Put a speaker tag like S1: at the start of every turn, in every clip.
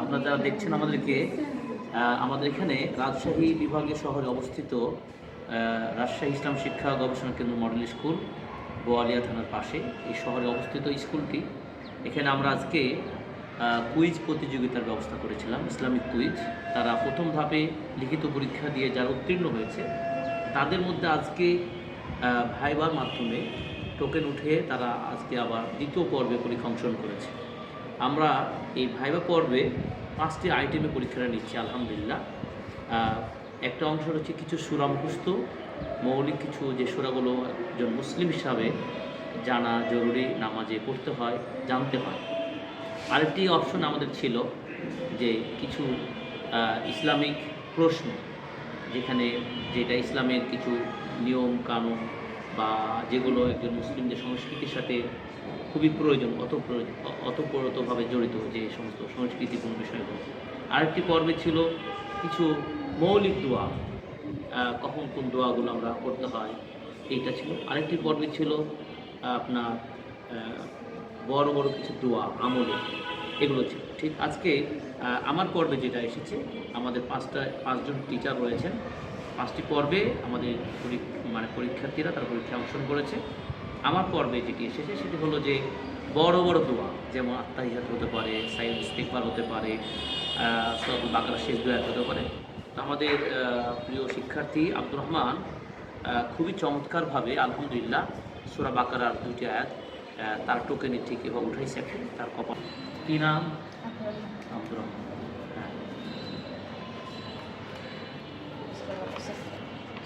S1: আপনারা যারা দেখছেন আমাদেরকে আমাদের এখানে রাজশাহী বিভাগীয় শহরে অবস্থিত রাজশাহী ইসলাম শিক্ষা গবেষণা কেন্দ্র মডেল স্কুল, বোয়ালিয়া থানার পাশে। এই শহরে অবস্থিত স্কুলটি। এখানে আমরা আজকে কুইজ প্রতিযোগিতার ব্যবস্থা করেছিলাম, ইসলামিক কুইজ। তারা প্রথম ধাপে লিখিত পরীক্ষা দিয়ে যারা উত্তীর্ণ হয়েছে, তাদের মধ্যে আজকে ভাইবার মাধ্যমে টোকেন উঠে তারা আজকে আবার দ্বিতীয় পর্বে পরীক্ষা অংশগ্রহণ করেছে। আমরা এই ভাইবা পর্বে পাঁচটি আইটেমে পরীক্ষাটা নিচ্ছি, আলহামদুলিল্লাহ। একটা অংশ হচ্ছে কিছু সুরা মুখস্থ মৌলিক কিছু যে সুরাগুলো একজন মুসলিম হিসাবে জানা জরুরি নামাজে পড়তে হয়, জানতে হয়। আরেকটি অপশন আমাদের ছিল যে কিছু ইসলামিক প্রশ্ন, যেখানে যেটা ইসলামের কিছু নিয়ম, কানুন বা যেগুলো একজন মুসলিমদের সংস্কৃতির সাথে খুবই প্রয়োজন অত প্রয়োজন অতপ্রতভাবে জড়িত যে সমস্ত সংস্কৃতিপূর্ণ বিষয়গুলো। আরেকটি পর্বে ছিল কিছু মৌলিক দোয়া। কখন কোন দোয়াগুলো আমরা করতে হয়, এইটা ছিল। আরেকটি পর্বে ছিল আপনার বড় বড় কিছু দোয়া, আমলে, এগুলো ছিল। ঠিক আজকে আমার পর্বে যেটা এসেছে, আমাদের পাঁচটা, পাঁচজন টিচার রয়েছেন। পাঁচটি পর্বে আমাদের মানে পরীক্ষার্থীরা তারা পরীক্ষায় অংশগ্রহণ করেছে। আমার পর্বে যেটি এসেছে সেটি হলো যে বড় বড় দোয়া যেমন আত্মাহিয়াত হতে পারে সাইড ইস্তেকবার হতে পারে বাংলা শেষ দোয়াত হতে পারে। তো আমাদের প্রিয় শিক্ষার্থী আব্দুর রহমান খুবই চমৎকারভাবে আলহামদুলিল্লাহ সোরা বাকারার দুটি আয়াত তার টোকেনে ঠিক এবং উঠাইছে তার কপাল। কী নাম? আব্দুর রহমান।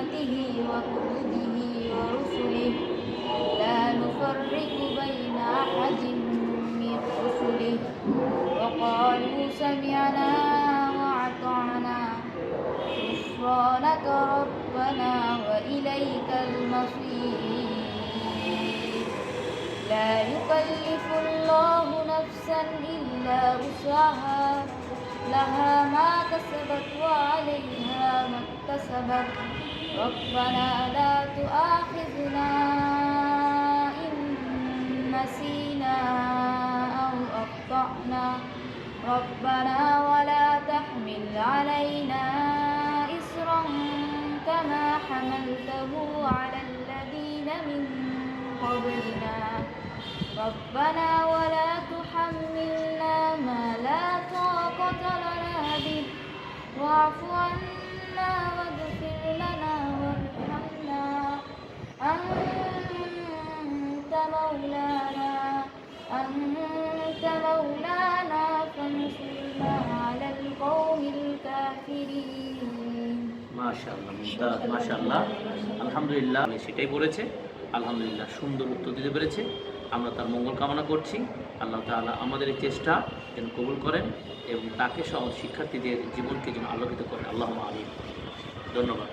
S2: وكتبه ورسله. لا نفرق بين أحد من رسله. وقالوا سمعنا وأطعنا. غفرانك ربنا وإليك المصير. لا يكلف الله نفسا إلا وسعها. لها ما كسبت وعليها ما اكتسبت. ربنا لا تؤاخذنا إن نسينا أو أخطأنا. ربنا ولا تحمل علينا إصرا كما حملته على الذين من قبلنا. ربنا ولا تحملنا ما على القوم الكافرين
S1: মাশাআল্লাহ মুমতাজ মাশাআল্লাহ আলহামদুলিল্লাহ আমি সেটাই বলেছে আলহামদুলিল্লাহ সুন্দর উত্তর দিতে পেরেছে আমরা তার মঙ্গল কামনা করছি আল্লাহ তাআলা আমাদের এই চেষ্টা যেন কবুল করেন এবং তাকে সহ শিক্ষার্থীদের জীবনকে যেন আলোকিত করেন আল্লাহ আলী ধন্যবাদ